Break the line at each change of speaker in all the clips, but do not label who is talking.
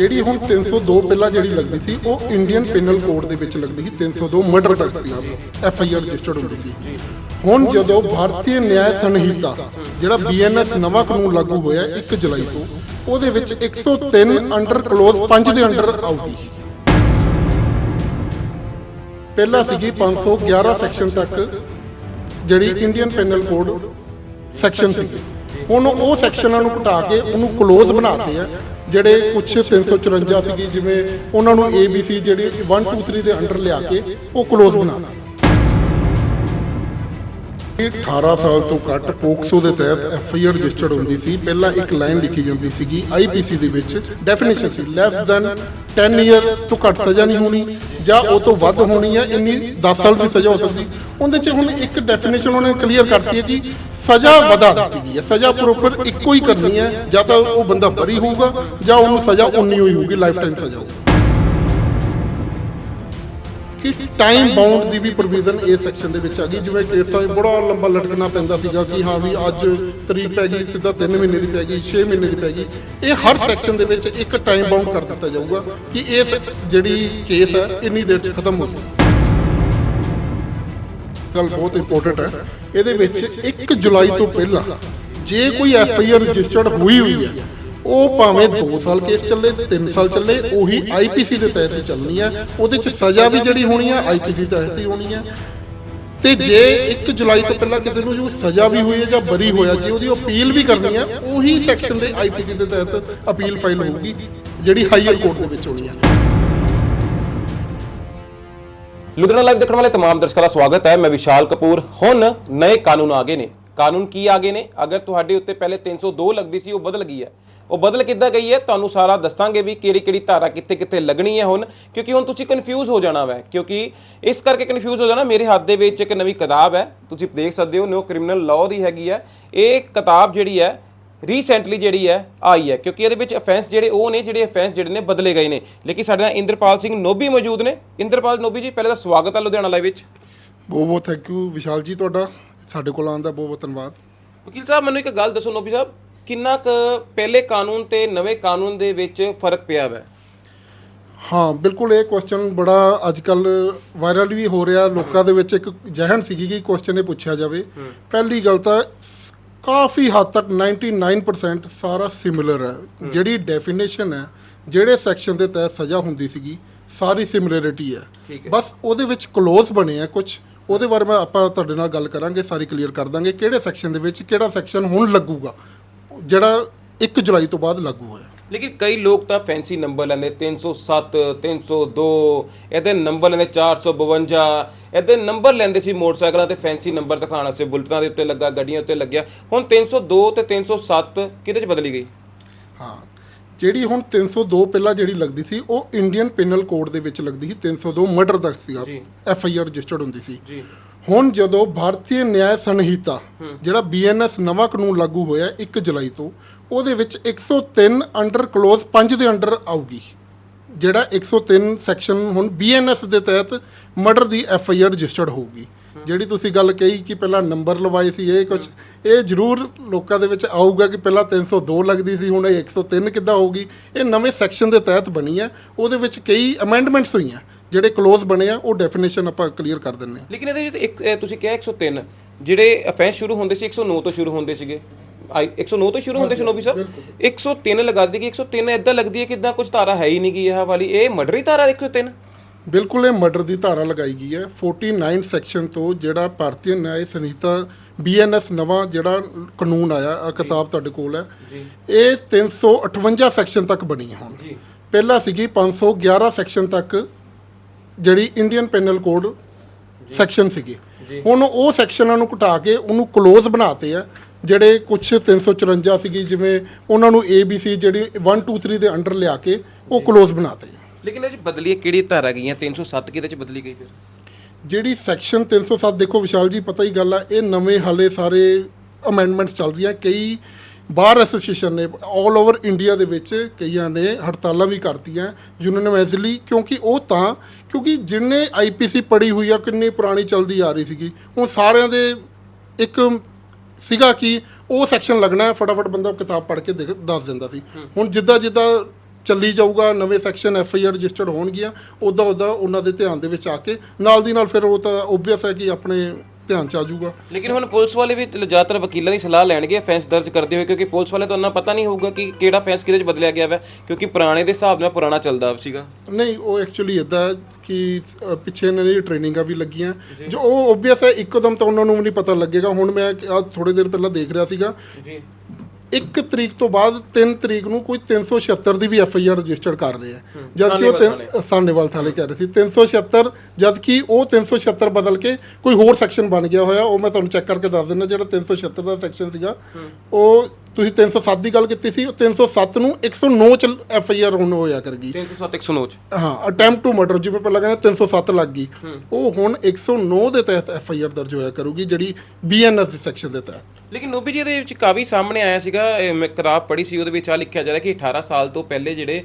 ਜਿਹੜੀ ਹੁਣ 302 ਪਹਿਲਾਂ ਜਿਹੜੀ ਲੱਗਦੀ ਸੀ, ਉਹ ਇੰਡੀਅਨ ਪੈਨਲ ਕੋਡ ਦੇ ਵਿੱਚ ਲੱਗਦੀ ਸੀ 302 ਮਰਡਰ ਤੱਕ ਸੀ ਐਫ ਆਈ ਆਰ ਰਜਿਸਟਰਡ ਹੁੰਦੀ ਸੀ। ਹੁਣ ਜਦੋਂ ਭਾਰਤੀ ਨਿਆਂ ਸੰਹਿਤਾ, ਜਿਹੜਾ ਬੀਐਨਐਸ ਨਵਾਂ ਕਾਨੂੰਨ ਲਾਗੂ ਹੋਇਆ 1 ਜੁਲਾਈ ਤੋਂ, ਉਹਦੇ ਵਿੱਚ 103 ਅੰਡਰ ਕਲੋਜ਼ 5 ਦੇ ਅੰਡਰ ਆਊਗੀ ਪਹਿਲਾਂ ਸੀਗੀ 511 ਸੈਕਸ਼ਨ ਤੱਕ ਜਿਹੜੀ ਇੰਡੀਅਨ ਪੈਨਲ ਕੋਡ ਸੈਕਸ਼ਨ ਸੀ ਹੁਣ ਉਹ ਸੈਕਸ਼ਨਾਂ ਨੂੰ ਘਟਾ ਕੇ ਉਹਨੂੰ ਕਲੋਜ਼ ਬਣਾਤੇ ਆ। ਜਿਹੜੇ ਕੁਝ 354 ਸੀਗੀ, ਜਿਵੇਂ ਉਹਨਾਂ ਨੂੰ ABC ਜਿਹੜੀ 1 2 3 ਦੇ ਅੰਡਰ ਲਿਆ ਕੇ ਉਹ ਕਲੋਜ਼ ਬਣਾਤਾ 18 ਸਾਲ ਤੋਂ ਘੱਟ ਪੋਕਸੋ ਦੇ ਤਹਿਤ ਐਫ ਆਈ ਆਰ ਰਜਿਸਟਰਡ ਹੁੰਦੀ ਸੀ। ਪਹਿਲਾਂ ਇੱਕ ਲਾਈਨ ਲਿਖੀ ਜਾਂਦੀ ਸੀਗੀ ਆਈਪੀਸੀ ਦੇ ਵਿੱਚ ਡੈਫੀਨੇਸ਼ਨ ਸੀ ਲੈਸ ਦੈਨ 10 ਇਅਰ ਤੋਂ ਘੱਟ ਸਜ਼ਾ ਨਹੀਂ ਹੋਣੀ ਜਾਂ ਉਹ ਤੋਂ ਵੱਧ ਹੋਣੀ ਹੈ ਇੰਨੀ 10 ਸਾਲ ਦੀ ਸਜ਼ਾ ਹੋ ਸਕਦੀ। ਉਹਦੇ 'ਚ ਹੁਣ ਇੱਕ ਡੈਫੀਨੇਸ਼ਨ ਉਹਨੇ ਕਲੀਅਰ ਕਰਤੀ ਹੈ ਕਿ ਸਜ਼ਾ ਵਧਾ ਦਿੱਤੀ ਗਈ ਹੈ। ਸਜ਼ਾ ਪ੍ਰੋਪਰ ਇੱਕੋ ਹੀ ਕਰਨੀ ਹੈ। ਜਾਂ ਤਾਂ ਉਹ ਬੰਦਾ ਬਰੀ ਹੋਊਗਾ ਜਾਂ ਉਹਨੂੰ ਸਜ਼ਾ ਉਨੀ ਹੋਈ ਹੋਊਗੀ ਲਾਈਫ ਟਾਈਮ ਸਜ਼ਾ ਹੋਊਗੀ। ਕਿ ਟਾਈਮ ਬਾਉਂਡ ਦੀ ਵੀ ਪ੍ਰੋਵੀਜ਼ਨ ਇਸ ਸੈਕਸ਼ਨ ਦੇ ਵਿੱਚ ਆ ਗਈ। ਜਿਵੇਂ ਕੇਸਾਂ 'ਚ ਬੜਾ ਲੰਬਾ ਲਟਕਣਾ ਪੈਂਦਾ ਸੀਗਾ ਕਿ ਹਾਂ ਵੀ ਅੱਜ ਤਰੀਕ ਪੈ ਗਈ, ਸਿੱਧਾ 3 ਮਹੀਨੇ ਦੀ ਪੈ ਗਈ 6 ਮਹੀਨੇ ਦੀ ਪੈ ਗਈ। ਇਹ ਹਰ ਸੈਕਸ਼ਨ ਦੇ ਵਿੱਚ ਇੱਕ ਟਾਈਮ ਬਾਉਂਡ ਕਰ ਦਿੱਤਾ ਜਾਊਗਾ ਕਿ ਇਹ ਜਿਹੜੀ ਕੇਸ ਹੈ, ਇੰਨੀ ਦੇਰ 'ਚ ਖਤਮ ਹੋ ਜਾਊ। ਗੱਲ ਬਹੁਤ ਇੰਪੋਰਟੈਂਟ ਹੈ। ਇਹਦੇ ਵਿੱਚ 1 ਜੁਲਾਈ ਤੋਂ ਪਹਿਲਾਂ ਜੇ ਕੋਈ ਐਫ ਆਈ ਆਰ ਰਜਿਸਟਰਡ ਹੋਈ ਹੋਈ ਹੈ, ਉਹ ਭਾਵੇਂ 2 ਸਾਲ ਕੇਸ ਚੱਲੇ 3 ਸਾਲ ਚੱਲੇ, ਉਹੀ ਆਈਪੀਸੀ ਦੇ ਤਹਿਤ ਹੀ ਚੱਲਣੀ ਹੈ। ਉਹਦੇ ਚ ਸਜ਼ਾ ਵੀ ਜਿਹੜੀ ਹੋਣੀ ਹੈ ਆਈਪੀਸੀ ਤਹਿਤ ਹੀ ਹੋਣੀ ਹੈ। ਤੇ ਜੇ 1 ਜੁਲਾਈ ਤੋਂ ਪਹਿਲਾਂ ਕਿਸੇ ਨੂੰ ਜੋ ਸਜ਼ਾ ਵੀ ਹੋਈ ਹੈ ਜਾਂ ਬਰੀ ਹੋਇਆ, ਜੇ ਉਹਦੀ ਅਪੀਲ ਵੀ ਕਰਨੀ ਹੈ, ਉਹੀ ਸੈਕਸ਼ਨ ਦੇ ਆਈਪੀਸੀ ਦੇ ਤਹਿਤ ਅਪੀਲ ਫਾਈਲ ਹੋਊਗੀ, ਜਿਹੜੀ ਹਾਈਅਰ ਕੋਰਟ ਦੇ ਵਿੱਚ ਹੋਣੀ ਹੈ।
ਲੁਧਿਆਣਾ ਲਾਈਵ ਦੇਖਣ ਵਾਲੇ तमाम ਦਰਸ਼ਕਾਂ ਦਾ ਸਵਾਗਤ ਹੈ ਮੈਂ ਵਿਸ਼ਾਲ ਕਪੂਰ ਹੁਣ ਨਵੇਂ ਕਾਨੂੰਨ ਆ ਗਏ ਨੇ ਕਾਨੂੰਨ ਕੀ ਆ ਗਏ ਨੇ ਅਗਰ ਤੁਹਾਡੇ ਉੱਤੇ ਪਹਿਲੇ 302 ਲੱਗਦੀ ਸੀ ਉਹ ਬਦਲ ਗਈ ਹੈ ਉਹ ਬਦਲ ਕਿੱਦਾਂ ਗਈ ਹੈ ਤੁਹਾਨੂੰ ਸਾਰਾ ਦੱਸਾਂਗੇ ਵੀ ਕਿਹੜੀ ਕਿਹੜੀ ਧਾਰਾ ਕਿੱਥੇ ਕਿੱਥੇ ਲੱਗਣੀ ਹੈ ਹੁਣ ਕਿਉਂਕਿ ਹੁਣ ਤੁਸੀਂ ਕਨਫਿਊਜ਼ ਹੋ ਜਾਣਾ ਵੈ ਕਿਉਂਕਿ ਇਸ ਕਰਕੇ ਕਨਫਿਊਜ਼ ਹੋ ਜਾਣਾ ਮੇਰੇ ਹੱਥ ਦੇ ਵਿੱਚ ਇੱਕ ਨਵੀਂ ਕਿਤਾਬ ਹੈ ਤੁਸੀਂ ਦੇਖ ਸਕਦੇ ਹੋ ਨਿਊ ਕ੍ਰਿਮੀਨਲ ਲਾਅ ਦੀ ਹੈਗੀ ਹੈ ਇਹ ਕਿਤਾਬ ਜਿਹੜੀ ਹੈ ਰੀਸੈਂਟਲੀ ਜਿਹੜੀ ਹੈ ਆਈ ਹੈ ਕਿਉਂਕਿ ਇਹਦੇ ਵਿੱਚ ਅਫੈਂਸ ਜਿਹੜੇ ਉਹ ਨੇ ਜਿਹੜੇ ਅਫੈਂਸ ਜਿਹੜੇ ਨੇ ਬਦਲੇ ਗਏ ਨੇ। ਲੇਕਿਨ ਸਾਡੇ ਨਾਲ ਇੰਦਰਪਾਲ ਸਿੰਘ ਨੋਬੀ ਮੌਜੂਦ ਨੇ। ਇੰਦਰਪਾਲ ਨੋਬੀ ਜੀ ਪਹਿਲੇ ਤਾਂ ਸਵਾਗਤ ਹੈ ਲੁਧਿਆਣਾ ਲਾਈਵ ਵਿੱਚ।
ਬਹੁਤ ਬਹੁਤ ਥੈਂਕ ਯੂ ਵਿਸ਼ਾਲ ਜੀ ਤੁਹਾਡਾ। ਸਾਡੇ ਕੋਲ ਆਉਣ ਦਾ ਬਹੁਤ ਬਹੁਤ ਧੰਨਵਾਦ।
ਵਕੀਲ ਸਾਹਿਬ ਮੈਨੂੰ ਇੱਕ ਗੱਲ ਦੱਸੋ ਨੋਬੀ ਸਾਹਿਬ ਕਿੰਨਾ ਕੁ ਪਹਿਲੇ ਕਾਨੂੰਨ ਤੇ ਨਵੇਂ ਕਾਨੂੰਨ ਦੇ ਵਿੱਚ ਫ਼ਰਕ ਪਿਆ ਹੈ
ਹਾਂ ਬਿਲਕੁਲ ਇਹ ਕੁਐਸਚਨ ਬੜਾ ਅੱਜ ਕੱਲ ਵਾਇਰਲ ਵੀ ਹੋ ਰਿਹਾ। ਲੋਕਾਂ ਦੇ ਵਿੱਚ ਇੱਕ ਜਹਨ ਸੀਗੀ ਕਿ ਕੁਐਸਚਨ ਇਹ ਪੁੱਛਿਆ ਜਾਵੇ। ਪਹਿਲੀ ਗੱਲ ਤਾਂ ਕਾਫੀ ਹੱਦ ਤੱਕ 99% ਸਾਰਾ ਸਿਮਿਲਰ ਹੈ। ਜਿਹੜੀ ਡੈਫੀਨੇਸ਼ਨ ਹੈ ਜਿਹੜੇ ਸੈਕਸ਼ਨ ਦੇ ਤਹਿਤ ਸਜ਼ਾ ਹੁੰਦੀ ਸੀਗੀ ਸਾਰੀ ਸਿਮਿਲਰਿਟੀ ਹੈ। ਬਸ ਉਹਦੇ ਵਿੱਚ ਕਲੋਜ਼ ਬਣੇ ਆ ਕੁਝ ਉਹਦੇ ਬਾਰੇ ਮੈਂ ਆਪਾਂ ਤੁਹਾਡੇ ਨਾਲ ਗੱਲ ਕਰਾਂਗੇ ਸਾਰੀ ਕਲੀਅਰ ਕਰ ਦਾਂਗੇ ਕਿਹੜੇ ਸੈਕਸ਼ਨ ਦੇ ਵਿੱਚ ਕਿਹੜਾ ਸੈਕਸ਼ਨ ਹੁਣ ਲੱਗੂਗਾ। ਜਿਹੜਾ 1 ਜੁਲਾਈ ਤੋਂ ਬਾਅਦ ਲਾਗੂ ਹੋਇਆ।
ਲੇਕਿਨ ਕਈ ਲੋਕ ਤਾਂ ਫੈਂਸੀ ਨੰਬਰ ਲੈਂਦੇ 307 302 ਇਹਦੇ ਨੰਬਰ ਲੈਂਦੇ 452 ਇਹਦੇ ਨੰਬਰ ਲੈਂਦੇ ਸੀ ਮੋਟਰਸਾਈਕਲਾਂ ਤੇ ਫੈਂਸੀ ਨੰਬਰ ਦਿਖਾਉਣ ਵਾਸਤੇ ਬੁਲਟਾਂ ਦੇ ਉੱਤੇ ਲੱਗਾ ਗੱਡੀਆਂ ਉੱਤੇ ਲੱਗਿਆ। ਹੁਣ 302 ਤੇ 307 ਕਿਹਦੇ ਚ ਬਦਲੀ ਗਈ?
ਹਾਂ ਜਿਹੜੀ ਹੁਣ 302 ਪਹਿਲਾਂ ਜਿਹੜੀ ਲੱਗਦੀ ਸੀ ਉਹ ਇੰਡੀਅਨ ਪੈਨਲ ਕੋਡ ਦੇ ਵਿੱਚ ਲੱਗਦੀ ਸੀ 302 ਮਰਡਰ ਤੱਕ ਸੀਗਾ। ਐਫ ਆਈ ਆਰ ਰਜਿਸਟਰਡ ਹੁੰਦੀ ਸੀ।
ਜੀ।
ਹੁਣ ਜਦੋਂ ਭਾਰਤੀ ਨਿਆਂ ਸੰਹਿਤਾ ਜਿਹੜਾ ਬੀਐਨਐਸ ਨਵਾਂ ਕਾਨੂੰਨ ਲਾਗੂ ਹੋਇਆ 1 ਜੁਲਾਈ ਤੋਂ ਉਹਦੇ ਵਿੱਚ 103 ਅੰਡਰ ਕਲੋਜ਼ 5 ਦੇ ਅੰਡਰ ਆਊਗੀ। ਜਿਹੜਾ 103 ਸੈਕਸ਼ਨ ਹੁਣ ਬੀਐਨਐਸ ਦੇ ਤਹਿਤ ਮਰਡਰ ਦੀ ਐਫ ਆਈ ਆਰ ਰਜਿਸਟਰਡ ਹੋਊਗੀ। ਜਿਹੜੀ ਤੁਸੀਂ ਗੱਲ ਕਹੀ ਕਿ ਪਹਿਲਾਂ ਨੰਬਰ ਲਵਾਏ ਸੀ, ਇਹ ਕੁਝ ਇਹ ਜ਼ਰੂਰ ਲੋਕਾਂ ਦੇ ਵਿੱਚ ਆਊਗਾ ਕਿ ਪਹਿਲਾਂ 302 ਲੱਗਦੀ ਸੀ, ਹੁਣ ਇਹ 103 ਕਿੱਦਾਂ ਹੋਊਗੀ। ਇਹ ਨਵੇਂ ਸੈਕਸ਼ਨ ਦੇ ਤਹਿਤ ਬਣੀ ਹੈ। ਉਹਦੇ ਵਿੱਚ ਕਈ ਅਮੈਂਡਮੈਂਟਸ ਹੋਈਆਂ। ਜਿਹੜੇ ਕਲੋਜ਼ ਬਣੇ ਆ, ਉਹ ਡੈਫੀਨੇਸ਼ਨ ਆਪਾਂ ਕਲੀਅਰ ਕਰ ਦਿੰਨੇ ਆ
ਲੇਕਿਨ ਇਹਦੇ ਵਿੱਚ ਇੱਕ ਤੁਸੀਂ ਕਿਹਾ 103 ਜਿਹੜੇ ਅਫੈਂਸ ਸ਼ੁਰੂ ਹੁੰਦੇ ਸੀ 109 ਤੋਂ ਸ਼ੁਰੂ ਹੁੰਦੇ ਸੀਗੇ। 109 ਤੋਂ ਸ਼ੁਰੂ ਹੁੰਦੇ ਸੀ ਨੋਬੀ ਸਾਹਿਬ 103 ਲਗਾ ਦਿੱਤੀ ਕਿ 103 ਇਦਾਂ ਲੱਗਦੀ ਹੈ ਕਿ ਇਦਾਂ ਕੁਝ ਧਾਰਾ ਹੈ ਹੀ ਨਹੀਂ ਗੀ ਇਹ ਵਾਲੀ। ਇਹ ਮਰਡਰ ਧਾਰਾ 103
ਬਿਲਕੁਲ ਇਹ ਮਰਡਰ ਦੀ ਧਾਰਾ ਲਗਾਈ ਗਈ ਹੈ। 49 ਸੈਕਸ਼ਨ ਤੋਂ ਜਿਹੜਾ ਭਾਰਤੀ ਨਿਆਂ ਸੰਹਿਤਾ ਬੀਐਨਐਸ ਨਵਾਂ ਜਿਹੜਾ ਕਾਨੂੰਨ ਆਇਆ ਆ ਕਿਤਾਬ ਤੁਹਾਡੇ ਕੋਲ ਹੈ। ਇਹ 358 ਸੈਕਸ਼ਨ ਤੱਕ ਬਣੀ ਹੈ ਹੁਣ। ਪਹਿਲਾਂ ਸੀਗੀ 511 ਸੈਕਸ਼ਨ ਤੱਕ ਜਿਹੜੀ ਇੰਡੀਅਨ ਪੈਨਲ ਕੋਡ ਸੈਕਸ਼ਨ ਸੀਗੇ। ਹੁਣ ਉਹ ਸੈਕਸ਼ਨਾਂ ਨੂੰ ਘਟਾ ਕੇ ਉਹਨੂੰ ਕਲੋਜ਼ ਬਣਾਤੇ ਆ। ਜਿਹੜੇ ਕੁਝ 354 ਸੀਗੀ ਜਿਵੇਂ ਉਹਨਾਂ ਨੂੰ ABC ਜਿਹੜੀ 1 2 3 ਦੇ ਅੰਡਰ ਲਿਆ ਕੇ ਉਹ ਕਲੋਜ਼ ਬਣਾਤੇ।
ਲੇਕਿਨ ਇਹ ਚ ਬਦਲੀ ਕਿਹੜੀ ਧਾਰਾ ਗਈਆਂ? 307 ਕਿਹਦੇ ਚ ਬਦਲੀ ਗਈ ਫਿਰ?
ਜਿਹੜੀ ਸੈਕਸ਼ਨ 307 ਦੇਖੋ ਵਿਸ਼ਾਲ ਜੀ ਪਤਾ ਹੀ ਗੱਲ ਆ ਇਹ ਨਵੇਂ ਹਾਲੇ ਸਾਰੇ ਅਮੈਂਡਮੈਂਟਸ ਚੱਲ ਰਹੀਆਂ। ਕਈ ਬਾਰ ਐਸੋਸੀਏਸ਼ਨ ਨੇ 올 ਓਵਰ ਇੰਡੀਆ ਦੇ ਵਿੱਚ ਕਈਆਂ ਨੇ ਹੜਤਾਲਾਂ ਵੀ ਕਰਤੀਆਂ ਯੂਨੀਵਰਸਲੀ ਕਿਉਂਕਿ ਉਹ ਤਾਂ ਕਿਉਂਕਿ ਜਿੰਨੇ ਆਈਪੀਸੀ ਪੜੀ ਹੋਈ ਆ ਕਿੰਨੀ ਪੁਰਾਣੀ ਚੱਲਦੀ ਆ ਰਹੀ ਸੀਗੀ ਹੁਣ ਸਾਰਿਆਂ ਦੇ ਇੱਕ ਸੀਗਾ ਕਿ ਉਹ ਸੈਕਸ਼ਨ ਲੱਗਣਾ ਹੈ ਫਟਾਫਟ ਬੰਦਾ ਕਿਤਾਬ ਪੜ੍ਹ ਕੇ ਦੇਖ ਦੱਸ ਦਿੰਦਾ ਸੀ। ਹੁਣ ਜਿੱਦਾਂ ਜਿੱਦਾਂ ਚੱਲੀ ਜਾਊਗਾ ਨਵੇਂ section F I R registered ਹੋਣਗੀਆਂ ਉਦਾਂ ਉਦਾਂ ਉਹਨਾਂ ਦੇ ਧਿਆਨ ਦੇ ਵਿੱਚ ਆ ਕੇ ਨਾਲ ਦੀ ਨਾਲ ਫਿਰ ਉਹ ਤਾਂ ਓਬਵੀਅਸ ਹੈ ਕਿ ਆਪਣੇ ਧਿਆਨ ਚ ਆ ਜਾਊਗਾ।
ਲੇਕਿਨ ਹੁਣ ਪੁਲਿਸ ਵਾਲੇ ਵੀ ਜ਼ਿਆਦਾਤਰ ਵਕੀਲਾਂ ਦੀ ਸਲਾਹ ਲੈਣਗੇ ਫੈਂਸ ਦਰਜ ਕਰਦੇ ਹੋਏ ਕਿਉਂਕਿ ਪੁਲਿਸ ਵਾਲੇ ਤੋਂ ਉਹਨਾਂ ਪਤਾ ਨਹੀਂ ਹੋਊਗਾ ਕਿ ਕਿਹੜਾ ਫੈਂਸ ਕਿਹਦੇ ਚ ਬਦਲਿਆ ਗਿਆ ਹੈ ਕਿਉਂਕਿ ਪੁਰਾਣੇ ਦੇ ਹਿਸਾਬ ਨਾਲ ਪੁਰਾਣਾ ਚੱਲਦਾ ਸੀਗਾ।
ਨਹੀਂ ਉਹ ਐਕਚੁਅਲੀ ਇਦਾਂ ਕਿ ਅ, ਪਿੱਛੇ ਇਹਨਾਂ ਦੀ ਟ੍ਰੇਨਿੰਗਾਂ ਵੀ ਲੱਗੀਆਂ। ਜੋ। ਉਹ ਓਬਵੀਅਸ ਹੈ ਇੱਕਦਮ ਤਾਂ ਉਹਨਾਂ ਨੂੰ ਵੀ ਨਹੀਂ ਪਤਾ ਲੱਗੇਗਾ। ਹੁਣ ਮੈਂ ਆ ਥੋੜੇ ਦਿਨ ਪਹਿਲਾਂ ਦੇਖ ਰਿਹਾ ਸੀਗਾ।
ਜੀ।
1 ਤਰੀਕ ਤੋਂ ਬਾਅਦ 3 ਤਰੀਕ ਨੂੰ ਕੋਈ 376 ਦੀ ਵੀ ਐਫ ਆਈ ਆਰ ਰਜਿਸਟਰਡ ਕਰ ਰਹੇ ਆ। ਜਦ ਕਿ ਉਹ
ਸਾਹਨੇਵਾਲ
ਥਾਲੇ ਕਹਿ ਰਹੇ ਸੀ। 376 ਜਦ ਕਿ ਉਹ 376 ਬਦਲ ਕੇ ਕੋਈ ਹੋਰ ਸੈਕਸ਼ਨ ਬਣ ਗਿਆ ਹੋਇਆ ਉਹ ਮੈਂ ਤੁਹਾਨੂੰ ਚੈੱਕ ਕਰਕੇ ਦੱਸ ਦਿੰਦਾ ਜਿਹੜਾ 376 ਦਾ ਸੈਕਸ਼ਨ ਸੀਗਾ ਉਹ ਤੁਸੀਂ 307 ਦੀ ਗੱਲ ਕੀਤੀ ਸੀ ਉਹ 307 ਨੂੰ 109 ਚ ਐਫ ਆਈ ਆਰ ਹੁਣ ਹੋਇਆ ਕਰਗੀ।
307 109 ਚ।
ਹਾਂ ਅਟੈਂਪਟ ਟੂ ਮਰਡਰ ਜਿਵੇਂ ਪਹਿਲਾਂ ਕਹਿੰਦੇ 307 ਲੱਗ ਗਈ। ਉਹ ਹੁਣ 109 ਦੇ ਤਹਿਤ ਐਫ ਆਈ ਆਰ ਦਰਜ ਹੋਇਆ ਕਰੂਗੀ ਜਿਹੜੀ ਬੀਐਨਐਸ ਦੇ ਸੈਕਸ਼ਨ ਦੇ ਤਹਿਤ।
ਲੇਕਿਨ ਨੋਬੀ ਜੀ ਇਹਦੇ ਵਿੱਚ ਕਾਫੀ ਸਾਹਮਣੇ ਆਇਆ ਸੀਗਾ ਇਹ ਮੈਂ ਕਿਤਾਬ ਪੜ੍ਹੀ ਸੀ ਉਹਦੇ ਵਿੱਚ ਆ ਲਿਖਿਆ ਜਾ ਰਿਹਾ ਕਿ 18 ਸਾਲ ਤੋਂ ਪਹਿਲੇ ਜਿਹੜੇ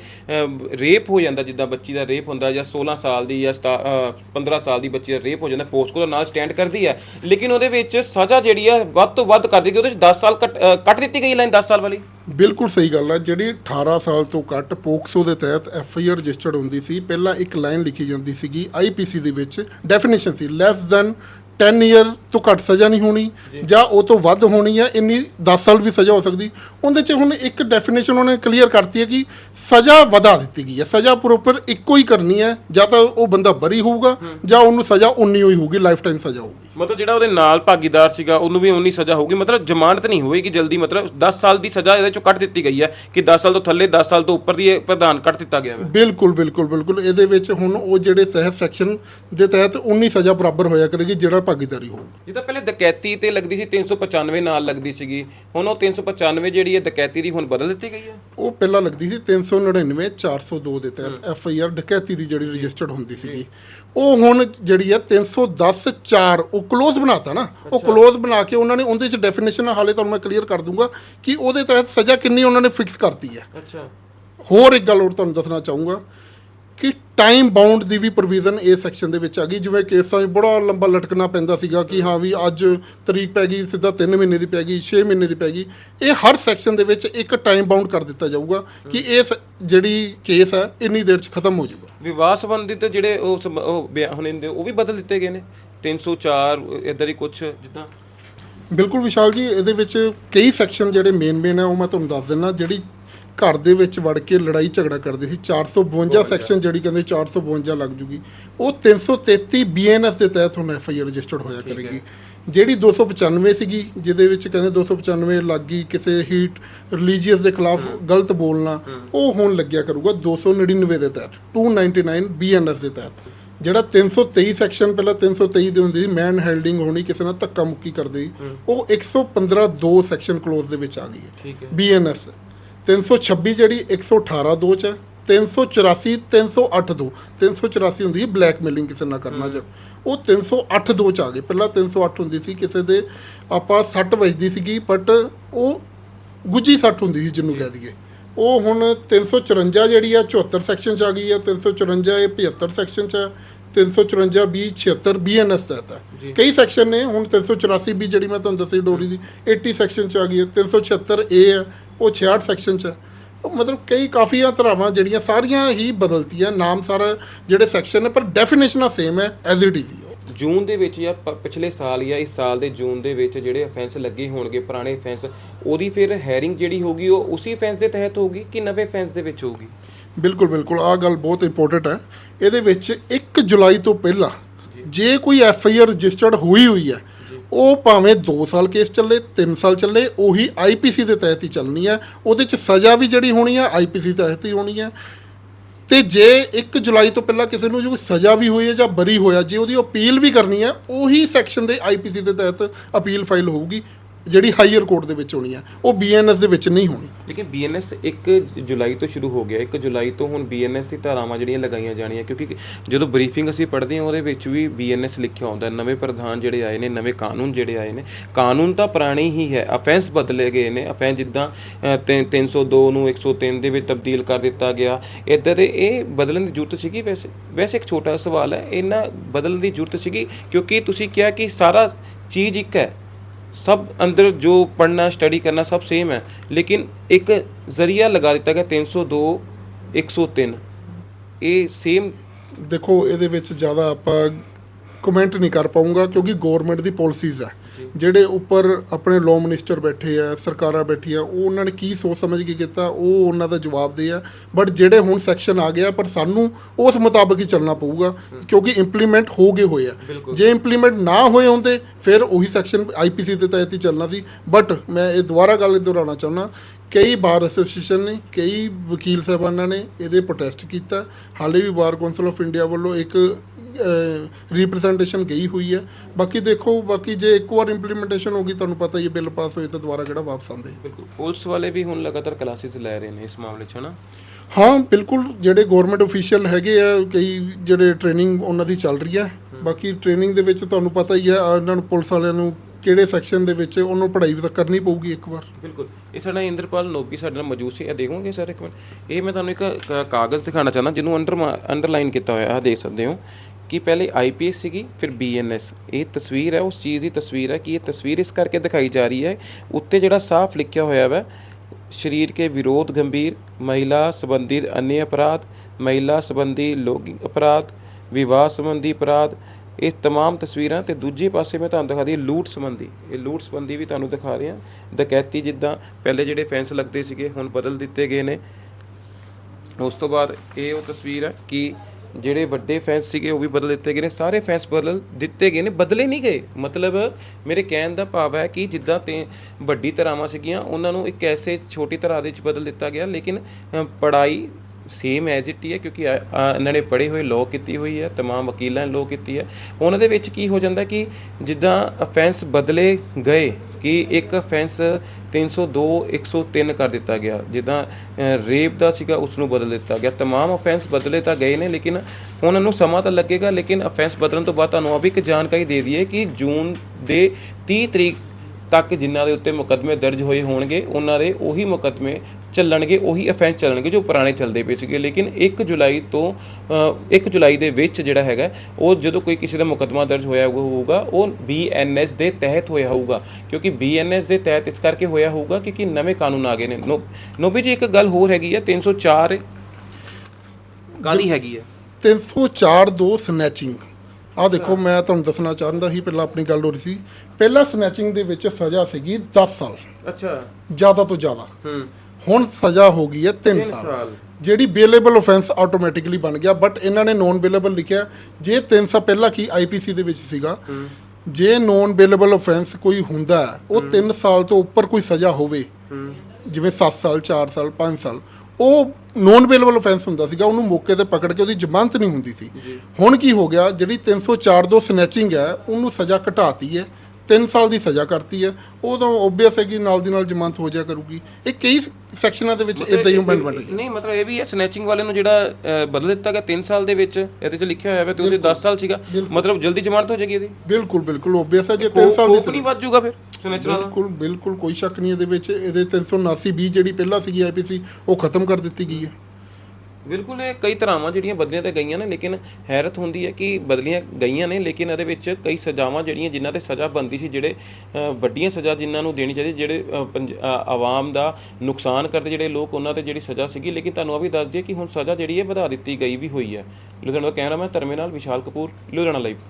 ਰੇਪ ਹੋ ਜਾਂਦਾ ਜਿੱਦਾਂ ਬੱਚੀ ਦਾ ਰੇਪ ਹੁੰਦਾ ਜਾਂ 16 ਸਾਲ ਦੀ ਜਾਂ ਸਤਾ- ਅਹ, 15 ਸਾਲ ਦੀ ਬੱਚੀ ਦਾ ਰੇਪ ਹੋ ਜਾਂਦਾ ਪੋਸਕੋ ਦਾ ਨਾਲ ਸਟੈਂਡ ਕਰਦੀ ਹੈ। ਲੇਕਿਨ ਉਹਦੇ ਵਿੱਚ ਸਜ਼ਾ ਜਿਹੜੀ ਆ ਵੱਧ ਤੋਂ ਵੱਧ ਕਰ ਦਿੱਤੀ ਉਹਦੇ ਵਿੱਚ 10 ਸਾਲ ਕੱਟ ਕੱਟ ਦਿੱਤੀ ਗਈ ਲਾਈਨ 10 ਸਾਲ ਵਾਲੀ।
ਬਿਲਕੁਲ ਸਹੀ ਗੱਲ ਹੈ ਜਿਹੜੀ 18 ਸਾਲ ਤੋਂ ਘੱਟ ਪੋਕਸੋ ਦੇ ਤਹਿਤ ਐਫ ਆਈ ਆਰ ਰਜਿਸਟਰਡ ਹੁੰਦੀ ਸੀ ਪਹਿਲਾਂ ਇੱਕ ਲਾਈਨ ਲਿਖੀ ਜਾਂਦੀ ਸੀਗੀ ਆਈਪੀਸੀ ਦੇ ਵਿੱਚ ਡੈਫੀਨੇਸ਼ਨ ਸੀ ਲੈਸ ਦੈਨ 10 ਇਅਰ ਤੋਂ ਘੱਟ ਸਜ਼ਾ ਨਹੀਂ ਹੋਣੀ ਜਾਂ। ਉਹ ਤੋਂ ਵੱਧ ਹੋਣੀ ਹੈ ਇੰਨੀ 10 ਸਾਲ ਵੀ ਸਜ਼ਾ ਹੋ ਸਕਦੀ। ਉਹਦੇ 'ਚ ਹੁਣ ਇੱਕ ਡੈਫੀਨੇਸ਼ਨ ਉਹਨੇ ਕਲੀਅਰ ਕਰਤੀ ਹੈ ਕਿ ਸਜ਼ਾ ਵਧਾ ਦਿੱਤੀ ਗਈ ਹੈ। ਸਜ਼ਾ ਪ੍ਰੋਪਰ ਇੱਕੋ ਹੀ ਕਰਨੀ ਹੈ। ਜਾਂ ਤਾਂ ਉਹ ਬੰਦਾ ਬਰੀ ਹੋਊਗਾ ਜਾਂ ਉਹਨੂੰ ਸਜ਼ਾ ਉਨੀ ਹੋਈ ਹੋਊਗੀ ਲਾਈਫ ਟਾਈਮ ਸਜ਼ਾ ਹੋਊਗੀ।
ਮਤਲਬ ਜਿਹੜਾ ਉਹਦੇ ਨਾਲ ਭਾਗੀਦਾਰ ਸੀਗਾ ਉਹਨੂੰ ਵੀ ਉਨੀ ਸਜ਼ਾ ਹੋਊਗੀ। ਮਤਲਬ ਜ਼ਮਾਨਤ ਨਹੀਂ ਹੋਏਗੀ ਜਲਦੀ। ਮਤਲਬ 10 ਸਾਲ ਦੀ ਸਜ਼ਾ ਇਹਦੇ ਚੋਂ ਕੱਟ ਦਿੱਤੀ ਗਈ ਹੈ ਕਿ 10 ਸਾਲ ਤੋਂ ਥੱਲੇ 10 ਸਾਲ ਤੋਂ ਉੱਪਰ ਦੀ ਇਹ ਪ੍ਰਧਾਨ ਕੱਟ ਦਿੱਤਾ ਗਿਆ ਹੈ।
ਬਿਲਕੁਲ ਬਿਲਕੁਲ ਬਿਲਕੁਲ। ਇਹਦੇ ਵਿੱਚ ਹੁਣ ਉਹ ਜਿਹੜੇ ਤਹਿਤ ਸੈਕਸ਼ਨ ਦੇ ਤਹਿਤ ਉਨੀ ਸਜ਼ਾ ਬਰਾਬਰ ਹੋਇਆ ਕਰੇਗੀ ਜਿਹੜਾ ਭਾਗੀਦਾਰੀ ਹੋਊ।
ਜਿੱਦਾਂ ਪਹਿਲੇ ਡਕੈਤੀ ਤੇ ਲੱਗਦੀ ਸੀ 395 ਨਾਲ ਲੱਗਦੀ ਸੀਗੀ। ਹੁਣ ਉਹ 395 ਜਿਹੜੀ ਹੈ ਡਕੈਤੀ ਦੀ ਹੁਣ ਬਦਲ ਦਿੱਤੀ ਗਈ ਹੈ?
ਉਹ ਪਹਿਲਾਂ ਲੱਗਦੀ ਸੀ 399 402 ਦੇ ਤਹਿਤ ਐਫ ਆਈ ਆਰ ਡਕੈਤੀ ਦੀ ਜਿਹੜੀ ਰਜਿਸਟਰਡ ਹੁੰਦੀ ਸੀਗੀ। ਉਹ ਹੁਣ ਜਿਹੜੀ ਹੈ 310 4 ਉਹ ਕਲੋਜ਼ ਬਣਾਤਾ ਨਾ। ਉਹ ਕਲੋਜ਼ ਬਣਾ ਕੇ ਉਹਨਾਂ ਨੇ ਉਹਦੇ ਚ ਡੈਫੀਨੇਸ਼ਨ ਹਾਲੇ ਤੁਹਾਨੂੰ ਮੈਂ ਕਲੀਅਰ ਕਰ ਦੂੰਗਾ ਕਿ ਉਹਦੇ ਤਹਿਤ ਸਜ਼ਾ ਕਿੰਨੀ ਉਹਨਾਂ ਨੇ ਫਿਕਸ ਕਰਤੀ ਹੈ।
ਅੱਛਾ।
ਹੋਰ ਇੱਕ ਗੱਲ ਹੋਰ ਤੁਹਾਨੂੰ ਦੱਸਣਾ ਚਾਹੂੰਗਾ। ਕਿ ਟਾਈਮ ਬਾਉਂਡ ਦੀ ਵੀ ਪ੍ਰੋਵੀਜ਼ਨ ਇਸ ਸੈਕਸ਼ਨ ਦੇ ਵਿੱਚ ਆ ਗਈ। ਜਿਵੇਂ ਕੇਸਾਂ 'ਚ ਬੜਾ ਲੰਬਾ ਲਟਕਣਾ ਪੈਂਦਾ ਸੀਗਾ ਕਿ ਹਾਂ ਵੀ ਅੱਜ ਤਰੀਕ ਪੈ ਗਈ ਸਿੱਧਾ 3 ਮਹੀਨੇ ਦੀ ਪੈ ਗਈ 6 ਮਹੀਨੇ ਦੀ ਪੈ ਗਈ। ਇਹ ਹਰ ਸੈਕਸ਼ਨ ਦੇ ਵਿੱਚ ਇੱਕ ਟਾਈਮ ਬਾਉਂਡ ਕਰ ਦਿੱਤਾ ਜਾਊਗਾ ਕਿ ਇਸ ਜਿਹੜੀ ਕੇਸ ਹੈ ਇੰਨੀ ਦੇਰ 'ਚ ਖਤਮ ਹੋ ਜਾਊਗਾ।
ਵਿਵਾਹ ਸੰਬੰਧਿਤ ਜਿਹੜੇ ਉਹ ਸਮ- ਉਹ ਬਿਆਨ ਹੁੰਦੇ ਉਹ ਵੀ ਬਦਲ ਦਿੱਤੇ ਗਏ ਨੇ। 304 ਇਦਾਂ ਦੀ ਕੁਝ ਜਿੱਦਾਂ।
ਬਿਲਕੁਲ ਵਿਸ਼ਾਲ ਜੀ ਇਹਦੇ ਵਿੱਚ ਕਈ ਸੈਕਸ਼ਨ ਜਿਹੜੇ ਮੇਨ ਮੇਨ ਹੈ ਉਹ ਮੈਂ ਤੁਹਾਨੂੰ ਦੱਸ ਦਿੰਦਾ ਜਿਹੜੀ ਘਰ ਦੇ ਵਿੱਚ ਵੜ ਕੇ ਲੜਾਈ ਝਗੜਾ ਕਰਦੇ ਸੀ। 452 ਸੈਕਸ਼ਨ ਜਿਹੜੀ ਕਹਿੰਦੇ 452 ਲੱਗ ਜੂਗੀ ਉਹ 333 ਬੀਐਨਐਸ ਦੇ ਤਹਿਤ ਹੁਣ ਐਫ ਆਈ ਆਰ ਰਜਿਸਟਰਡ ਹੋਇਆ ਕਰੇਗੀ। ਜਿਹੜੀ 295 ਸੀਗੀ ਜਿਹਦੇ ਵਿੱਚ ਕਹਿੰਦੇ 295 ਲੱਗ ਗਈ ਕਿਸੇ ਹੀਟ ਰਿਲੀਜੀਅਸ ਦੇ ਖਿਲਾਫ ਗਲਤ ਬੋਲਣਾ ਉਹ ਹੁਣ ਲੱਗਿਆ ਕਰੂਗਾ 299 ਦੇ ਤਹਿਤ 299 ਬੀਐਨਐਸ ਦੇ ਤਹਿਤ। ਜਿਹੜਾ 323 ਸੈਕਸ਼ਨ ਪਹਿਲਾਂ 323 ਦੇ ਹੁੰਦੀ ਸੀ ਮੈਨ ਹੈਲਡਿੰਗ ਹੋਣੀ ਕਿਸੇ ਨਾਲ ਧੱਕਾ ਮੁੱਕੀ ਕਰਦੇ ਉਹ 115 2 ਸੈਕਸ਼ਨ ਕਲੋਜ਼ ਦੇ ਵਿੱਚ ਆ ਗਈ ਹੈ। ਬੀਐਨਐਸ 326 ਜਿਹੜੀ 118 2 ਚ ਹੈ 384 308 2 384 ਹੁੰਦੀ ਹੈ ਬਲੈਕਮੇਲਿੰਗ ਕਿਸੇ ਨਾਲ ਕਰਨਾ ਜਦ ਉਹ 308 2 ਚ ਆ ਗਏ ਪਹਿਲਾਂ 308 ਹੁੰਦੀ ਸੀ ਕਿਸੇ ਦੇ ਆਪਾਂ ਸੱਟ ਵੱਜਦੀ ਸੀਗੀ ਬਟ ਉਹ ਗੁੱਜੀ ਸੱਟ ਹੁੰਦੀ ਸੀ ਜਿਹਨੂੰ ਕਹਿ ਦਈਏ ਉਹ ਹੁਣ 354 ਜਿਹੜੀ ਆ 74 ਸੈਕਸ਼ਨ ਚ ਆ ਗਈ ਆ 354 ਇਹ 75 ਸੈਕਸ਼ਨ ਚ ਹੈ 354 20 76 ਬੀਐਨਐਸ ਤਹਿਤ ਹੈ ਕਈ ਸੈਕਸ਼ਨ ਨੇ ਹੁਣ 384 ਵੀ ਜਿਹੜੀ ਮੈਂ ਤੁਹਾਨੂੰ ਦੱਸੀ ਡੋਰੀ ਦੀ 80 ਸੈਕਸ਼ਨ ਚ ਆ ਗਈ ਹੈ 376 ਏ ਹੈ ਉਹ 66 ਸੈਕਸ਼ਨ ਚ। ਮਤਲਬ ਕਈ ਕਾਫੀਆਂ ਧਰਾਵਾਂ ਜਿਹੜੀਆਂ ਸਾਰੀਆਂ ਹੀ ਬਦਲਤੀਆਂ ਨਾਮ ਸਾਰਾ ਜਿਹੜੇ ਸੈਕਸ਼ਨ ਨੇ ਪਰ ਡੈਫੀਨੇਸ਼ਨਾਂ ਸੇਮ ਹੈ ਐਜ਼ ਇਟ ਇਜ਼
ਜੂਨ ਦੇ ਵਿੱਚ ਜਾਂ ਪਿਛਲੇ ਸਾਲ ਜਾਂ ਇਸ ਸਾਲ ਦੇ ਜੂਨ ਦੇ ਵਿੱਚ ਜਿਹੜੇ ਅਫੈਂਸ ਲੱਗੇ ਹੋਣਗੇ ਪੁਰਾਣੇ ਅਫੈਂਸ ਉਹਦੀ ਫਿਰ ਹੈਰਿੰਗ ਜਿਹੜੀ ਹੋਗੀ ਉਹ ਉਸੇ ਅਫੈਂਸ ਦੇ ਤਹਿਤ ਹੋਗੀ ਕਿ ਨਵੇਂ ਅਫੈਂਸ ਦੇ ਵਿੱਚ ਹੋਗੀ
ਬਿਲਕੁਲ ਬਿਲਕੁਲ। ਆਹ ਗੱਲ ਬਹੁਤ ਇੰਪੋਰਟੈਂਟ ਹੈ। ਇਹਦੇ ਵਿੱਚ 1 ਜੁਲਾਈ ਤੋਂ ਪਹਿਲਾਂ ਜੇ ਕੋਈ ਐਫ ਆਈ ਆਰ ਰਜਿਸਟਰਡ ਹੋਈ ਹੋਈ ਹੈ ਉਹ ਭਾਵੇਂ 2 ਸਾਲ ਕੇਸ ਚੱਲੇ 3 ਸਾਲ ਚੱਲੇ, ਉਹੀ ਆਈਪੀਸੀ ਦੇ ਤਹਿਤ ਹੀ ਚੱਲਣੀ ਹੈ। ਉਹਦੇ ਚ ਸਜ਼ਾ ਵੀ ਜਿਹੜੀ ਹੋਣੀ ਹੈ ਆਈਪੀਸੀ ਤਹਿਤ ਹੀ ਹੋਣੀ ਹੈ। ਤੇ ਜੇ 1 ਜੁਲਾਈ ਤੋਂ ਪਹਿਲਾਂ ਕਿਸੇ ਨੂੰ ਜੋ ਸਜ਼ਾ ਵੀ ਹੋਈ ਹੈ ਜਾਂ ਬਰੀ ਹੋਇਆ, ਜੇ ਉਹਦੀ ਅਪੀਲ ਵੀ ਕਰਨੀ ਹੈ, ਉਹੀ ਸੈਕਸ਼ਨ ਦੇ ਆਈਪੀਸੀ ਦੇ ਤਹਿਤ ਅਪੀਲ ਫਾਈਲ ਹੋਊਗੀ। ਜਿਹੜੀ ਹਾਈਅਰ ਕੋਰਟ ਦੇ ਵਿੱਚ ਹੋਣੀ ਹੈ ਉਹ ਬੀਐਨਐਸ ਦੇ ਵਿੱਚ ਨਹੀਂ ਹੋਣੀ।
ਲੇਕਿਨ ਬੀਐਨਐਸ 1 ਜੁਲਾਈ ਤੋਂ ਸ਼ੁਰੂ ਹੋ ਗਿਆ 1 ਜੁਲਾਈ ਤੋਂ ਹੁਣ ਬੀਐਨਐਸ ਦੀ ਧਾਰਾਵਾਂ ਜਿਹੜੀਆਂ ਲਗਾਈਆਂ ਜਾਣੀਆਂ ਕਿਉਂਕਿ ਜਦੋਂ ਬਰੀਫਿੰਗ ਅਸੀਂ ਪੜ੍ਹਦੇ ਹਾਂ ਉਹਦੇ ਵਿੱਚ ਵੀ ਬੀਐਨਐਸ ਲਿਖਿਆ ਹੁੰਦਾ ਨਵੇਂ ਪ੍ਰਧਾਨ ਜਿਹੜੇ ਆਏ ਨੇ ਨਵੇਂ ਕਾਨੂੰਨ ਜਿਹੜੇ ਆਏ ਨੇ। ਕਾਨੂੰਨ ਤਾਂ ਪੁਰਾਣੇ ਹੀ ਹੈ ਅਫੈਂਸ ਬਦਲੇ ਗਏ ਨੇ ਅਫੈਂਸ ਜਿੱਦਾਂ ਅ, ਤਿੰਨ- 302 ਨੂੰ 103 ਦੇ ਵਿੱਚ ਤਬਦੀਲ ਕਰ ਦਿੱਤਾ ਗਿਆ। ਇੱਦਾਂ ਦੇ ਇਹ ਬਦਲਣ ਦੀ ਜ਼ਰੂਰਤ ਸੀਗੀ ਵੈਸੇ ਵੈਸੇ ਇੱਕ ਛੋਟਾ ਸਵਾਲ ਹੈ ਇਹਨਾਂ ਬਦਲਣ ਦੀ ਜ਼ਰੂਰਤ ਸੀਗੀ ਕਿਉਂਕਿ ਤੁਸੀਂ ਕਿਹਾ ਕਿ ਸਾਰਾ ਚੀਜ਼ ਇੱਕ ਹੈ ਸਭ ਅੰਦਰ ਜੋ ਪੜਨਾ ਸਟੱਡੀ ਕਰਨਾ ਸਭ ਸੇਮ ਹੈ। ਲੇਕਿਨ ਇੱਕ ਜ਼ਰੀਆ ਲਗਾ ਦਿੱਤਾ ਗਿਆ 302 103 ਇਹ ਸੇਮ
ਦੇਖੋ, ਇਹਦੇ ਵਿੱਚ ਜ਼ਿਆਦਾ ਆਪਾਂ ਕਮੈਂਟ ਨਹੀਂ ਕਰ ਪਾਉਂਗਾ ਕਿਉਂਕਿ ਗਵਰਨਮੈਂਟ ਦੀ ਪਾਲਿਸੀਜ਼ ਹੈ। ਜਿਹੜੇ ਉੱਪਰ ਆਪਣੇ ਲਾਅ ਮਿਨਿਸਟਰ ਬੈਠੇ ਆ ਸਰਕਾਰਾਂ ਬੈਠੀਆਂ ਉਹ ਉਹਨਾਂ ਨੇ ਕੀ ਸੋਚ ਸਮਝ ਕੇ ਕੀਤਾ ਉਹ ਉਹਨਾਂ ਦਾ ਜਵਾਬ ਦੇ ਆ। ਬਟ ਜਿਹੜੇ ਹੁਣ ਸੈਕਸ਼ਨ ਆ ਗਿਆ ਪਰ ਸਾਨੂੰ ਉਸ ਮੁਤਾਬਕ ਹੀ ਚੱਲਣਾ ਪਊਗਾ ਕਿਉਂਕਿ ਇੰਪਲੀਮੈਂਟ ਹੋ ਗਏ ਹੋਏ ਆ। ਜੇ ਇੰਪਲੀਮੈਂਟ ਨਾ ਹੋਏ ਹੁੰਦੇ ਫਿਰ ਉਹੀ ਸੈਕਸ਼ਨ ਆਈਪੀਸੀ ਦੇ ਤਹਿਤ ਹੀ ਚੱਲਣਾ ਸੀ। ਬਟ ਮੈਂ ਇਹ ਦੁਬਾਰਾ ਗੱਲ ਦੁਹਰਾਉਣਾ ਚਾਹੁੰਦਾ ਕਈ ਬਾਰ ਐਸੋਸੀਏਸ਼ਨ ਨੇ ਕਈ ਵਕੀਲ ਸਾਹਿਬਾਨਾਂ ਨੇ ਇਹਦੇ ਪ੍ਰੋਟੈਸਟ ਕੀਤਾ। ਹਾਲੇ ਵੀ ਬਾਰ ਕੌਂਸਲ ਆਫ ਇੰਡੀਆ ਵੱਲੋਂ ਇੱਕ ਰਿਪਰੈਜ਼ੈਂਟੇਸ਼ਨ ਗਈ ਹੋਈ ਹੈ। ਬਾਕੀ ਦੇਖੋ ਬਾਕੀ ਜੇ ਇੱਕ ਵਾਰ ਇੰਪਲੀਮੈਂਟੇਸ਼ਨ ਹੋ ਗਈ ਤੁਹਾਨੂੰ ਪਤਾ ਹੀ ਹੈ ਬਿੱਲ ਪਾਸ ਹੋਏ ਤਾਂ ਦੁਬਾਰਾ ਕਿਹੜਾ ਵਾਪਸ ਆਉਂਦੇ।
ਬਿਲਕੁਲ। ਪੁਲਿਸ ਵਾਲੇ ਵੀ ਹੁਣ ਲਗਾਤਾਰ ਕਲਾਸਿਸ ਲੈ ਰਹੇ ਨੇ ਇਸ ਮਾਮਲੇ 'ਚ ਹਨਾ?
ਹਾਂ ਬਿਲਕੁਲ। ਜਿਹੜੇ ਗਵਰਨਮੈਂਟ ਅਫੀਸ਼ੀਅਲ ਹੈਗੇ ਆ ਕਈ ਜਿਹੜੇ ਟ੍ਰੇਨਿੰਗ ਉਹਨਾਂ ਦੀ ਚੱਲ ਰਹੀ ਹੈ। ਬਾਕੀ ਟ੍ਰੇਨਿੰਗ ਦੇ ਵਿੱਚ ਤੁਹਾਨੂੰ ਪਤਾ ਹੀ ਹੈ ਇਹਨਾਂ ਨੂੰ ਪੁਲਿਸ ਵਾਲਿਆਂ ਨੂੰ ਕਿਹੜੇ ਸੈਕਸ਼ਨ ਦੇ ਵਿੱਚ ਉਹਨੂੰ ਪੜ੍ਹਾਈ ਤਾਂ ਕਰਨੀ ਪਊਗੀ ਇੱਕ ਵਾਰ।
ਬਿਲਕੁਲ। ਇਹ ਸਾਡਾ ਇੰਦਰਪਾਲ ਨੋਬੀ ਸਾਡੇ ਨਾਲ ਮੌਜੂਦ ਸੀ। ਇਹ ਦੇਖੋਗੇ ਸਰ ਇੱਕ ਮਿੰਟ। ਇਹ ਮੈਂ ਤੁਹਾਨੂੰ ਇੱਕ ਕ- ਕਾਗਜ਼ ਦਿਖਾਉਣਾ ਚਾਹੁੰਦਾ ਜਿਹਨੂੰ ਅੰਡਰ ਅੰਡਰਲਾਈਨ ਕੀਤਾ ਹੋਇਆ ਆ ਦੇਖ ਸਕਦੇ ਹੋ। ਕਿ ਪਹਿਲੇ ਆਈਪੀਐਸ ਸੀਗੀ ਫਿਰ ਬੀਐਨਐਸ ਇਹ ਤਸਵੀਰ ਹੈ ਉਸ ਚੀਜ਼ ਦੀ ਤਸਵੀਰ ਹੈ ਕਿ ਇਹ ਤਸਵੀਰ ਇਸ ਕਰਕੇ ਦਿਖਾਈ ਜਾ ਰਹੀ ਹੈ ਉੱਤੇ ਜਿਹੜਾ ਸਾਫ਼ ਲਿਖਿਆ ਹੋਇਆ ਹੈ शरीर के विरोध गंभीर महिला संबंधी अन्य अपराध महिला ਸੰਬੰਧੀ ਲੋਗੀ ਅਪਰਾਧ ਵਿਵਾਹ ਸੰਬੰਧੀ ਅਪਰਾਧ ਇਹ तमाम ਤਸਵੀਰਾਂ ਤੇ ਦੂਜੇ ਪਾਸੇ ਮੈਂ ਤੁਹਾਨੂੰ ਦਿਖਾ ਦਈ ਲੂਟ ਸੰਬੰਧੀ ਇਹ ਲੂਟ ਸੰਬੰਧੀ ਵੀ ਤੁਹਾਨੂੰ ਦਿਖਾ ਰਿਹਾ ਡਕੈਤੀ ਜਿੱਦਾਂ ਪਹਿਲੇ ਜਿਹੜੇ ਫੈਂਸ ਲੱਗਦੇ ਸੀਗੇ ਹੁਣ ਬਦਲ ਦਿੱਤੇ ਗਏ ਨੇ ਉਸ ਤੋਂ ਬਾਅਦ ਇਹ ਉਹ ਤਸਵੀਰ ਹੈ ਕਿ ਜਿਹੜੇ ਵੱਡੇ ਫੈਂਸ ਸੀਗੇ ਉਹ ਵੀ ਬਦਲ ਦਿੱਤੇ ਗਏ ਨੇ। ਸਾਰੇ ਫੈਂਸ ਬਦਲ ਦਿੱਤੇ ਗਏ ਨੇ ਬਦਲੇ ਨਹੀਂ ਗਏ। ਮਤਲਬ ਮੇਰੇ ਕਹਿਣ ਦਾ ਭਾਵ ਹੈ ਕਿ ਜਿੱਦਾਂ ਤੇ ਵੱਡੀ ਧਰਾਵਾਂ ਸੀਗੀਆਂ ਉਹਨਾਂ ਨੂੰ ਇੱਕ ਐਸੇ ਛੋਟੀ ਧਰਾ ਦੇ ਵਿੱਚ ਬਦਲ ਦਿੱਤਾ ਗਿਆ ਲੇਕਿਨ ਅ, ਪੜ੍ਹਾਈ ਸੇਮ ਐਜ਼ ਇਟ ਹੀ ਹੈ ਕਿਉਂਕਿ ਆ- ਆ ਇਹਨਾਂ ਨੇ ਪੜ੍ਹੀ ਹੋਈ ਲਾਅ ਕੀਤੀ ਹੋਈ ਹੈ तमाम ਵਕੀਲਾਂ ਨੇ ਲਾਅ ਕੀਤੀ ਹੈ ਉਹਨਾਂ ਦੇ ਵਿੱਚ ਕੀ ਹੋ ਜਾਂਦਾ ਕਿ ਜਿੱਦਾਂ ਅਫੈਂਸ ਬਦਲੇ ਗਏ ਕਿ ਇੱਕ ਅਫੈਂਸ 302 103 ਕਰ ਦਿੱਤਾ ਗਿਆ ਜਿੱਦਾਂ ਰੇਪ ਦਾ ਸੀਗਾ ਉਸ ਨੂੰ ਬਦਲ ਦਿੱਤਾ ਗਿਆ तमाम ਅਫੈਂਸ ਬਦਲੇ ਤਾਂ ਗਏ ਨੇ ਲੇਕਿਨ ਉਹਨਾਂ ਨੂੰ ਸਮਾਂ ਤਾਂ ਲੱਗੇਗਾ ਲੇਕਿਨ ਅਫੈਂਸ ਬਦਲਣ ਤੋਂ ਬਾਅਦ ਤੁਹਾਨੂੰ ਅਭੀ ਇੱਕ ਜਾਣਕਾਰੀ ਦੇ ਦਈਏ ਕਿ ਜੂਨ ਦੇ 30 ਤਰੀਕ ਤੱਕ ਜਿਨ੍ਹਾਂ ਦੇ ਉੱਤੇ ਮੁਕੱਦਮੇ ਦਰਜ ਹੋਏ ਹੋਣਗੇ ਉਹਨਾਂ ਦੇ ਉਹੀ ਮੁਕੱਦਮੇ ਚੱਲਣਗੇ ਉਹੀ ਅਫੈਂਸ ਚੱਲਣਗੇ ਜੋ ਪੁਰਾਣੇ ਚੱਲਦੇ ਪਏ ਸੀਗੇ। ਲੇਕਿਨ 1 ਜੁਲਾਈ ਤੋਂ ਅ, 1 ਜੁਲਾਈ ਦੇ ਵਿੱਚ ਜਿਹੜਾ ਹੈਗਾ ਉਹ ਜਦੋਂ ਕੋਈ ਕਿਸੇ ਦਾ ਮੁਕੱਦਮਾ ਦਰਜ ਹੋਇਆ ਹੋਊਗਾ ਉਹ ਬੀਐਨਐਸ ਦੇ ਤਹਿਤ ਹੋਇਆ ਹੋਊਗਾ। ਕਿਉਂਕਿ ਬੀਐਨਐਸ ਦੇ ਤਹਿਤ ਇਸ ਕਰਕੇ ਹੋਇਆ ਹੋਊਗਾ ਕਿਉਂਕਿ ਨਵੇਂ ਕਾਨੂੰਨ ਆ ਗਏ ਨੇ। ਨੋ- ਨੋਬੀ ਜੀ ਇੱਕ ਗੱਲ ਹੋਰ ਹੈਗੀ ਹੈ 304 ਕਾਦੀ ਹੈਗੀ ਹੈ?
304 ਦੋ ਸਨੈਚਿੰਗ ਆ ਦੇਖੋ ਮੈਂ ਤੁਹਾਨੂੰ ਦੱਸਣਾ ਚਾਹੁੰਦਾ ਸੀ ਪਹਿਲਾਂ ਆਪਣੀ ਗੱਲ ਹੋ ਰਹੀ ਸੀ। ਪਹਿਲਾਂ ਸਨੈਚਿੰਗ ਦੇ ਵਿੱਚ ਸਜ਼ਾ ਸੀਗੀ 10 ਸਾਲ।
ਅੱਛਾ।
ਜ਼ਿਆਦਾ ਤੋਂ ਜ਼ਿਆਦਾ।
ਹੂੰ।
ਹੁਣ ਸਜ਼ਾ ਹੋ ਗਈ ਹੈ 3 ਸਾਲ।
ਸਾਲ।
ਜਿਹੜੀ ਬੇਲੇਬਲ ਆਫੈਂਸ ਆਟੋਮੈਟਿਕਲੀ ਬਣ ਗਿਆ ਬਟ ਇਹਨਾਂ ਨੇ ਨੋਨ ਬੇਲੇਬਲ ਲਿਖਿਆ। ਜੇ 3 ਸਾਲ ਪਹਿਲਾਂ ਕੀ ਆਈਪੀਸੀ ਦੇ ਵਿੱਚ ਸੀਗਾ ਜੇ ਨੋਨ ਬੇਲੇਬਲ ਆਫੈਂਸ ਕੋਈ ਹੁੰਦਾ ਹੈ, ਉਹ 3 ਸਾਲ ਤੋਂ ਉੱਪਰ ਕੋਈ ਸਜ਼ਾ ਹੋਵੇ। ਜਿਵੇਂ 7 ਸਾਲ 4 ਸਾਲ 5 ਸਾਲ ਉਹ ਨੋਨ ਬੇਲੇਬਲ ਆਫੈਂਸ ਹੁੰਦਾ ਸੀਗਾ ਉਹਨੂੰ ਮੌਕੇ ਤੇ ਪਕੜ ਕੇ ਉਹਦੀ ਜ਼ਮਾਨਤ ਨਹੀਂ ਹੁੰਦੀ ਸੀ। ਹੁਣ ਕੀ ਹੋ ਗਿਆ ਜਿਹੜੀ 304 ਦੋ ਸਨੈਚਿੰਗ ਹੈ ਉਹਨੂੰ ਸਜ਼ਾ ਘਟਾਤੀ ਹੈ। 3 ਸਾਲ ਦੀ ਸਜ਼ਾ ਕਰਤੀ ਹੈ ਤਾਂ ਓਬਵੀਅਸ ਹੈ ਕਿ ਨਾਲ ਦੀ ਨਾਲ ਜ਼ਮਾਨਤ ਹੋ ਜਾਇਆ ਕਰੂਗੀ। ਇਹ ਕਈ ਸੈਕਸ਼ਨਾਂ ਦੇ ਵਿੱਚ ਇਦਾਂ ਹੀ ਅਮੈਂਡਮੈਂਟ ਹੈ।
ਨਹੀਂ ਮਤਲਬ ਇਹ ਵੀ ਹੈ ਸਨੈਚਿੰਗ ਵਾਲੇ ਨੂੰ ਜਿਹੜਾ ਬਦਲ ਦਿੱਤਾ ਗਿਆ 3 ਸਾਲ ਦੇ ਵਿੱਚ ਇਹਦੇ 'ਚ ਲਿਖਿਆ ਹੋਇਆ ਹੈ ਤੇ ਉਹਦੇ 10 ਸਾਲ ਸੀਗਾ। ਮਤਲਬ ਜਲਦੀ ਜ਼ਮਾਨਤ ਹੋ ਜਾਏਗੀ ਇਹਦੀ?
ਬਿਲਕੁਲ ਬਿਲਕੁਲ ਓਬਵੀਅਸ ਹੈ ਜੇ 3 ਸਾਲ ਦੀ
ਨਹੀਂ ਵੱਜ ਜਾਊਗਾ ਫਿਰ ਸਨੈਚਰਾਂ
ਬਿਲਕੁਲ ਬਿਲਕੁਲ ਕੋਈ ਸ਼ੱਕ ਨਹੀਂ ਇਹਦੇ ਵਿੱਚ। ਇਹਦੇ 379 ਬੀ ਜਿਹੜੀ ਪਹਿਲਾਂ ਸੀਗੀ ਆਈਪੀਸੀ ਉਹ ਖਤਮ ਕਰ ਦਿੱਤੀ ਗਈ ਹੈ।
ਬਿਲਕੁਲ, ਇਹ ਕਈ ਧਰਾਵਾਂ ਜਿਹੜੀਆਂ ਬਦਲੀਆਂ ਤੇ ਗਈਆਂ ਨੇ, ਲੇਕਿਨ ਹੈਰਤ ਹੁੰਦੀ ਹੈ ਕਿ ਬਦਲੀਆਂ ਗਈਆਂ ਨੇ, ਲੇਕਿਨ ਇਹਦੇ ਵਿੱਚ ਕਈ ਸਜ਼ਾਵਾਂ ਜਿਹੜੀਆਂ, ਜਿਨ੍ਹਾਂ ਤੇ ਸਜ਼ਾ ਬਣਦੀ ਸੀ, ਜਿਹੜੇ ਵੱਡੀਆਂ ਸਜ਼ਾ ਜਿਨ੍ਹਾਂ ਨੂੰ ਦੇਣੀ ਚਾਹੀਦੀ, ਜਿਹੜੇ ਪੰਜ- ਆਵਾਮ ਦਾ ਨੁਕਸਾਨ ਕਰਦੇ, ਜਿਹੜੇ ਲੋਕ ਉਹਨਾਂ ਤੇ ਜਿਹੜੀ ਸਜ਼ਾ ਸੀਗੀ, ਲੇਕਿਨ ਤੁਹਾਨੂੰ ਆ ਵੀ ਦੱਸ ਦਈਏ ਕਿ ਹੁਣ ਸਜ਼ਾ ਜਿਹੜੀ ਹੈ ਵਧਾ ਦਿੱਤੀ ਗਈ ਵੀ ਹੋਈ ਹੈ। ਲੁਧਿਆਣਾ ਦਾ ਕੈਮਰਾਮੈਨ ਧਰਮੇ ਨਾਲ ਵਿਸ਼ਾਲ ਕਪੂਰ, ਲੁਧਿਆਣਾ ਲਾਈਵ